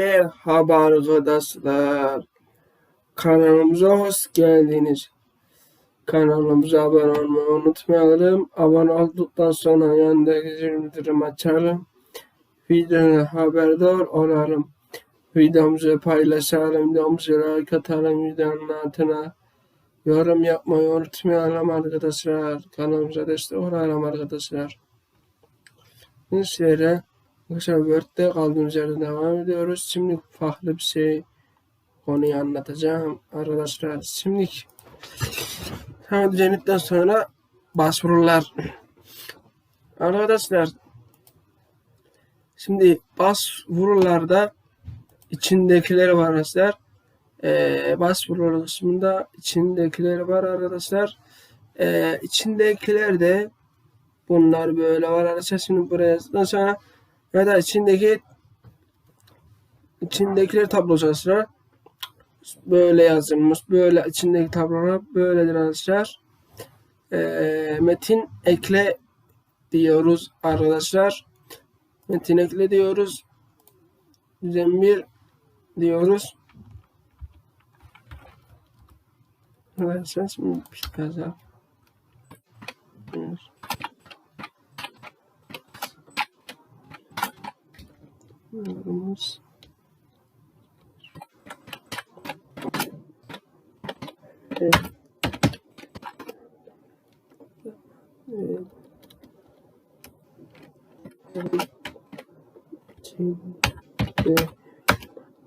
Merhaba arkadaşlar. Kanalımıza hoş geldiniz. Kanalımıza abone olmayı unutmayalım. Abone olduktan sonra yanındaki zil bildirim açalım. Videodan haberdar olalım. Videomuzu paylaşalım. Videomuzu like atalım. Videonun altına yorum yapmayı unutmayalım arkadaşlar. Kanalımıza destek olalım arkadaşlar. Sizlere Arkadaşlar Word'de kaldığımız yerden devam ediyoruz. Şimdi farklı bir şey konuyu anlatacağım arkadaşlar. Şimdi tam düzenlikten sonra başvurular. Arkadaşlar şimdi başvurularda içindekileri var arkadaşlar. Ee, başvuru kısmında içindekileri var arkadaşlar. Ee, içindekiler de bunlar böyle var arkadaşlar. Şimdi buraya sonra ya da içindeki içindekiler tablosu. Böyle yazılmış. Böyle içindeki tablolar böyledir arkadaşlar. Ee, metin ekle diyoruz arkadaşlar. Metin ekle diyoruz. Düzen 1 diyoruz. Arkadaşlar şimdi bir kaza. Evet. Şimdi,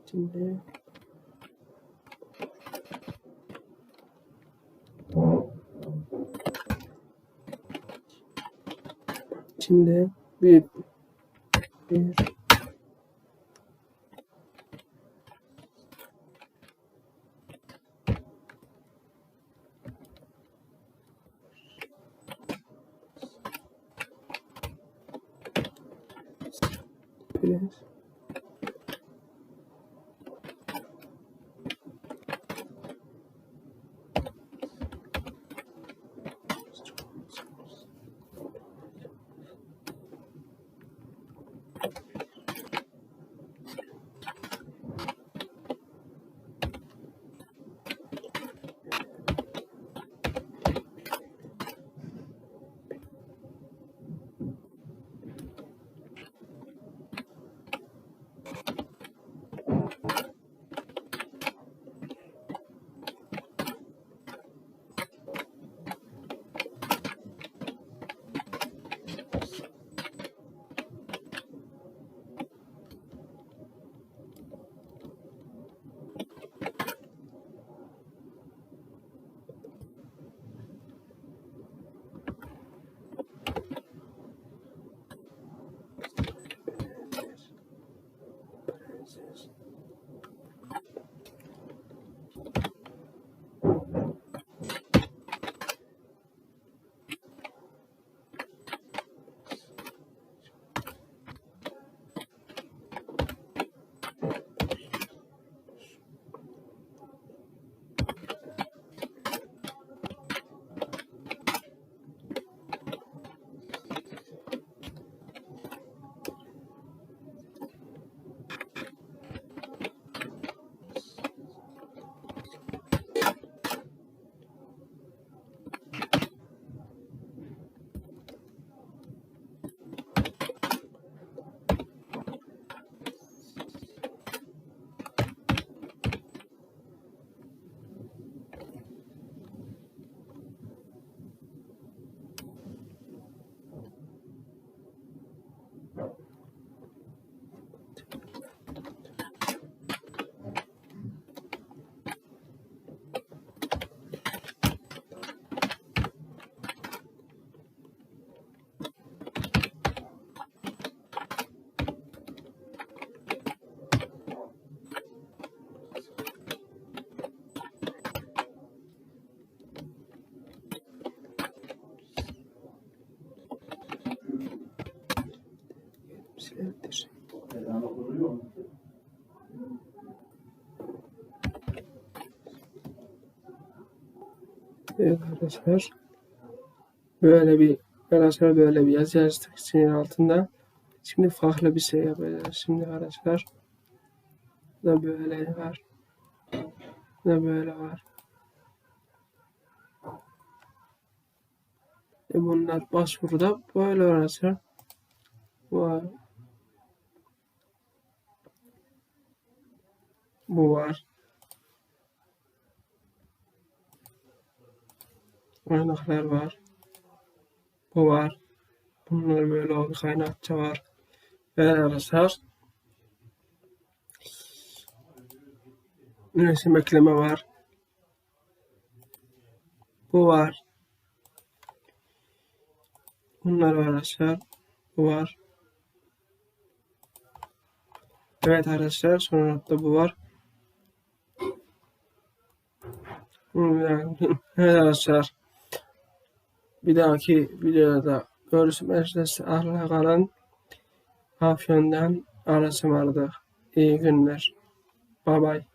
şimdi Şimdi bir bir Biraz. Evet arkadaşlar. Böyle bir arkadaşlar böyle bir yazı yazdık sinir altında. Şimdi farklı bir şey yapacağız. Şimdi arkadaşlar da böyle var. Da böyle var. E bunlar başvuruda böyle arkadaşlar. Var. Bu var. Kaynaklar var. Bu var. Bunlar böyle oldu. Kaynakça var. Ve arkadaşlar. Resim ekleme var. Bu var. Bunlar var arkadaşlar. Bu var. Evet arkadaşlar. Sonra da bu var. Evet arkadaşlar. Bir dahaki videoda görüşmek üzere. Kalın. Afyon'dan Arasım İyi günler. Bye bye.